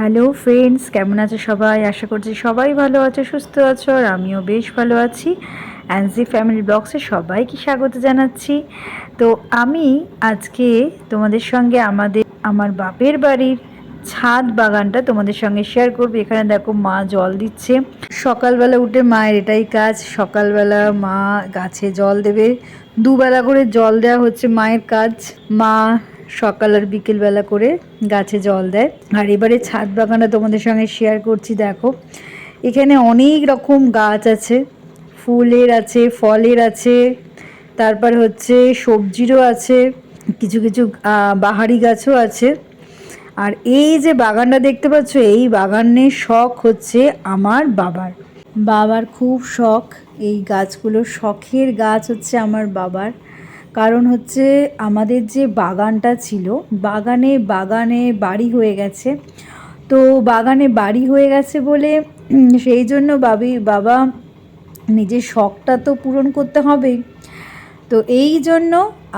Hello friends কেমন আছো সবাই? আশা করছি সবাই ভালো আছো, সুস্থ আছো, আর আমিও বেশ ভালো আছি। অ্যান্সি ফ্যামিলি ব্লগসে সবাইকে স্বাগত জানাচ্ছি। তো আমি আজকে তোমাদের সঙ্গে আমাদের, আমার বাপের বাড়ির ছাদ বাগানটা তোমাদের সঙ্গে শেয়ার করব। এখানে দেখো মা জল দিচ্ছে। সকালবেলা উঠে মায়ের এটাই কাজ। সকালবেলা মা গাছে জল দেবে। দুবেলা করে জল দেওয়া হচ্ছে মায়ের কাজ। মা সকাল আর বিকেলবেলা করে গাছে জল দেয়। আর এবারে ছাদ বাগানটা তোমাদের সঙ্গে শেয়ার করছি, দেখো। এখানে অনেক রকম গাছ আছে। ফুলের আছে, ফলের আছে, তারপর হচ্ছে সবজিরও আছে, কিছু কিছু বাহারি গাছও আছে। আর এই যে বাগানটা দেখতে পাচ্ছ, এই বাগানের শখ হচ্ছে আমার বাবার। বাবার খুব শখ, এই গাছগুলো শখের গাছ হচ্ছে আমার বাবার। কারণ হচ্ছে আমাদের যে বাগানটা ছিল, বাগানে বাগানে বাড়ি হয়ে গেছে। তো বাগানে বাড়ি হয়ে গেছে বলে সেই জন্য বাবি, বাবা নিজের শখটা তো পূরণ করতে হবেই তো এই জন্য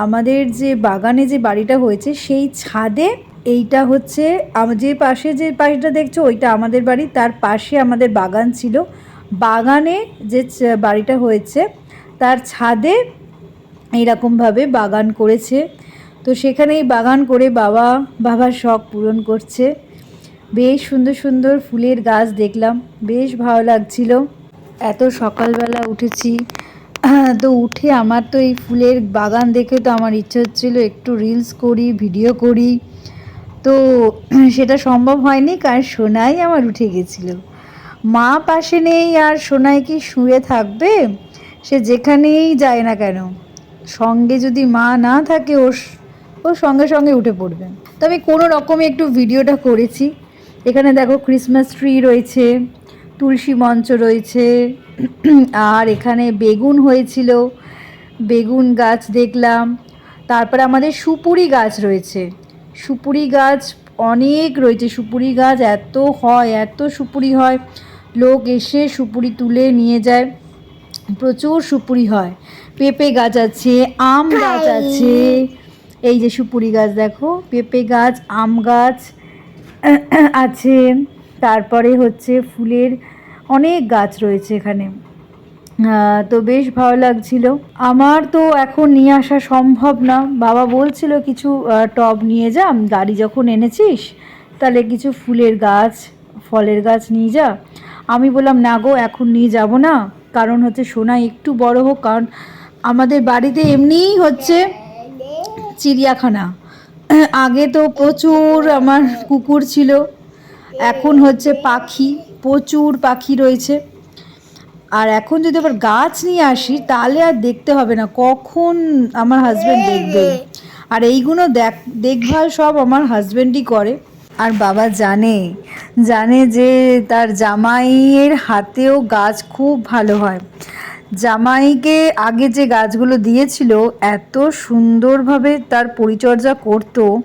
আমাদের যে বাগানে যে বাড়িটা হয়েছে, সেই ছাদে এইটা হচ্ছে যে পাশে, যে পাশটা দেখছ ওইটা আমাদের বাড়ি, তার পাশে আমাদের বাগান ছিল। বাগানে যে বাড়িটা হয়েছে, তার ছাদে এইরকমভাবে বাগান করেছে। তো সেখানেই বাগান করে বাবা, বাবার শখ পূরণ করছে। বেশ সুন্দর সুন্দর ফুলের গাছ দেখলাম, বেশ ভালো লাগছিল। এত সকালবেলা উঠেছি, তো উঠে আমার তো এই ফুলের বাগান দেখে তো আমার ইচ্ছে হচ্ছিল একটু রিলস করি ভিডিও করি। তো সেটা সম্ভব হয়নি কারণ সোনাই আমার উঠে গেছিল। মা পাশে নেই আর সোনাই কি শুয়ে থাকবে? সে যেখানেই যায় না কেন। সঙ্গে যদি মা না থাকে স- ও সঙ্গে সঙ্গে উঠে পড়বে। তো আমি কোনো রকমে একটু ভিডিওটা করেছি। এখানে দেখো ক্রিসমাস ট্রি রয়েছে, তুলসী মঞ্চ রয়েছে, আর এখানে বেগুন হয়েছিল। বেগুন গাছ দেখলাম। তারপরে আমাদের সুপুরি গাছ রয়েছে। সুপুরি গাছ অনেক রয়েছে। সুপুরি গাছ এত হয়, এত সুপুরি হয়। লোক এসে সুপুরি তুলে নিয়ে যায়। প্রচুর সুপুরি হয়। পেঁপে গাছ আছে আম গাছ আছে। এই যে সুপুরি গাছ দেখো পেঁপে গাছ আম গাছ আছে। তারপরে হচ্ছে ফুলের অনেক গাছ রয়েছে এখানে। তো বেশ ভালো লাগছিল। আমার তো এখন নিয়ে আসা সম্ভব না। বাবা বলছিল কিছু টব নিয়ে যা গাড়ি যখন এনেছিস তাহলে কিছু ফুলের গাছ ফলের গাছ নিয়ে যা। আমি বললাম না গো এখন নিয়ে যাব না। কারণ হচ্ছে সোনা একটু বড় হোক কারণ আমাদের বাড়িতে এমনিই হচ্ছে চিড়িয়াখানা। আগে তো প্রচুর আমার কুকুর ছিল, এখন হচ্ছে পাখি, প্রচুর পাখি রয়েছে। আর এখন যদি আবার গাছ নিয়ে আসি, তাহলে আর দেখতে হবে না, কখন আমার হাজব্যান্ড দেখবে। আর এইগুলো দেখ, দেখভাল সব আমার হাজব্যান্ডই করে। আর বাবা জানে জানে যে তার জামাইয়ের হাতেও গাছ খুব ভালো হয়। জামাইকে আগে যে গাছগুলো দিয়েছিল, এত সুন্দরভাবে তার পরিচর্যা করতো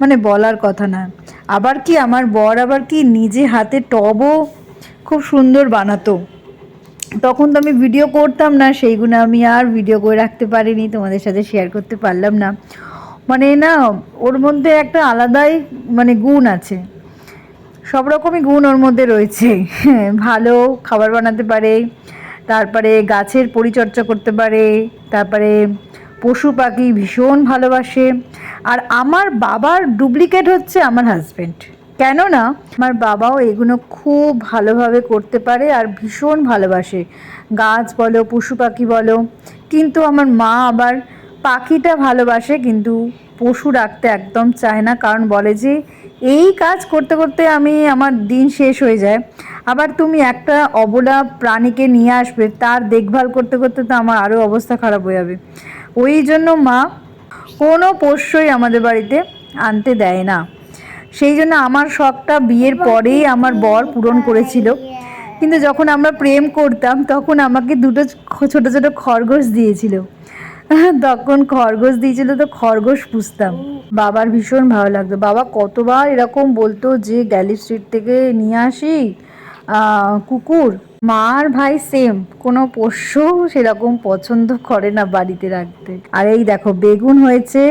মানে বলার কথা না। আবার কি আমার বর আবার কি নিজে হাতে টবও খুব সুন্দর বানাতো? তখন তো আমি ভিডিও করতাম না, সেইগুলো আমি আর ভিডিও করে রাখতে পারিনি, তোমাদের সাথে শেয়ার করতে পারলাম না। মানে না, ওর মধ্যে একটা আলাদাই মানে গুণ আছে। সব রকমই গুণ ওর মধ্যে রয়েছে। ভালো খাবার বানাতে পারে তারপরে গাছের পরিচর্যা করতে পারে, তারপরে পশু পাখি ভীষণ ভালোবাসে। আর আমার বাবার ডুপ্লিকেট হচ্ছে আমার হাজব্যান্ড কেননা আমার বাবাও এগুলো খুব ভালোভাবে করতে পারে আর ভীষণ ভালোবাসে। গাছ বলো, পশু পাখি বলো, কিন্তু আমার মা আবার পাখিটা ভালোবাসে, কিন্তু পশু রাখতে একদম চায় না, কারণ বলে যে, এই কাজ করতে করতে আমি আমার দিন শেষ হয়ে যায়। আবার তুমি একটা অবলা প্রাণীকে নিয়ে আসবে, তার দেখভাল করতে করতে তো আমার আরও অবস্থা খারাপ হয়ে যাবে। ওই জন্য মা কোনো পোষ্যই আমাদের বাড়িতে আনতে দেয় না। সেই জন্য আমার শখটা বিয়ের পরেই আমার বর পূরণ করেছিল। কিন্তু যখন আমরা প্রেম করতাম, তখন আমাকে দুটো ছোট ছোট খরগোশ দিয়েছিল। তখন খরগোশ দিয়েছিল তো খরগোশ পুষতাম। বাবার ভীষণ ভালো লাগতো। বাবা কতবার এরকম বলতো যে গ্যালি স্ট্রিট থেকে নিয়ে আসি কুকুর মার ভাই সেম কোনো পোষ্য সেরকম পছন্দ করে না বাড়িতে রাখতে। আর এই দেখো, বেগুন হয়েছে,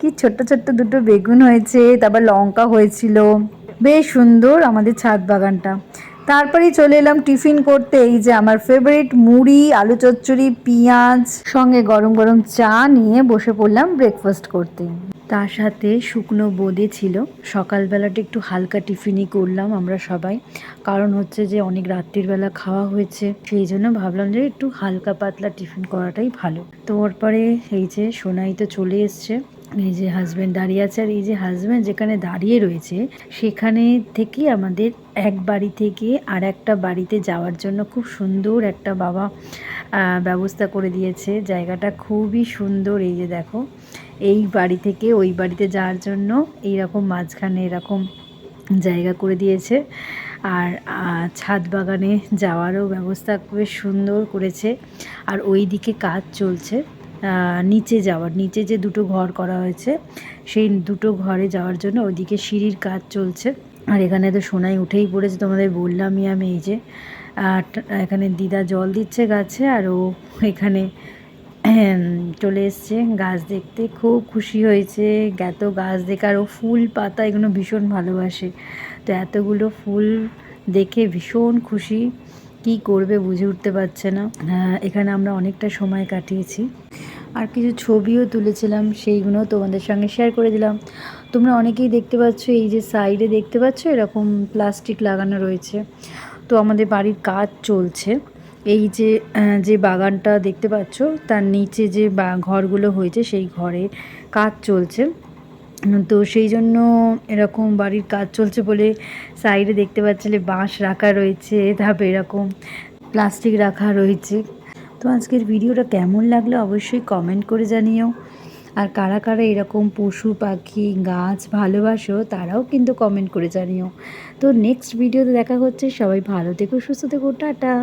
কি ছোট্ট ছোট্ট দুটো বেগুন হয়েছে, তারপর লঙ্কা হয়েছিল। বেশ সুন্দর আমাদের ছাদ বাগানটা। তারপরেই চলে এলাম টিফিন করতে, এই যে আমার ফেভারিট মুড়ি, আলু চচ্চড়ি, পেঁয়াজ, সঙ্গে গরম গরম চা নিয়ে বসে পড়লাম ব্রেকফাস্ট করতে। তার সাথে শুকনো বোঁদে ছিল। সকালবেলাটা একটু হালকা টিফিনই করলাম আমরা সবাই। কারণ হচ্ছে যে অনেক রাত্রির বেলা খাওয়া হয়েছে, সেই জন্য ভাবলাম যে একটু হালকা পাতলা টিফিন করাটাই ভালো। তো তারপরে এই যে সোনাই তো চলে এসছে। এই যে হাজব্যান্ড দাঁড়িয়ে আছে আর এই যে হাজব্যান্ড যেখানে দাঁড়িয়ে রয়েছে, সেখানে থেকে আমাদের এক বাড়ি থেকে আর একটা বাড়িতে যাওয়ার জন্য খুব সুন্দর একটা বাবা ব্যবস্থা করে দিয়েছে। জায়গাটা খুবই সুন্দর, এই যে দেখো। এই বাড়ি থেকে ওই বাড়িতে যাওয়ার জন্য এইরকম মাঝখানে এরকম জায়গা করে দিয়েছে। আর ছাদ বাগানে যাওয়ারও ব্যবস্থা বেশ সুন্দর করেছে। আর ওই দিকে কাজ চলছে। নিচে যাওয়ার, নিচে যে দুটো ঘর করা হয়েছে, সেই দুটো ঘরে যাওয়ার জন্য ওইদিকে সিঁড়ির কাজ চলছে। আর এখানে তো সোনাই উঠেই পড়েছে, তোমাদের বললামই আমি এই যে। আর এখানে দিদা জল দিচ্ছে গাছে, আর ও এখানে চলে এসছে গাছ দেখতে। খুব খুশি হয়েছে, এত গাছ দেখে, আর ও ফুল পাতা এগুলো ভীষণ ভালোবাসে। তো এতগুলো ফুল দেখে ভীষণ খুশি। কি করবে বুঝে উঠতে পারছে না। এখানে আমরা অনেকটা সময় কাটিয়েছি। আর কিছু ছবিও তুলেছিলাম, সেইগুলো তোমাদের সঙ্গে শেয়ার করে দিলাম। তোমরা অনেকেই দেখতে পাচ্ছ, এই যে সাইডে দেখতে পাচ্ছ, এরকম প্লাস্টিক লাগানো রয়েছে। তো আমাদের বাড়ির কাজ চলছে। এই যে যে বাগানটা দেখতে পাচ্ছ, তার নিচে যে ঘরগুলো হয়েছে, সেই ঘরে কাজ চলছে। তো সেই জন্য এরকম বাড়ির কাজ চলছে বলে সাইডে দেখতে পাচ্ছিলে বাঁশ রাখা রয়েছে তারপরে এরকম প্লাস্টিক রাখা রয়েছে। তো আজকের ভিডিওটা কেমন লাগল অবশ্যই কমেন্ট করে জানিও। আর কারা কারা এরকম পশু, পাখি, গাছ ভালোবাসো তারাও কিন্তু কমেন্ট করে জানিও। তো নেক্সট ভিডিওতে দেখা হচ্ছে, সবাই ভালো থেকো, সুস্থ থেকো, টাটা।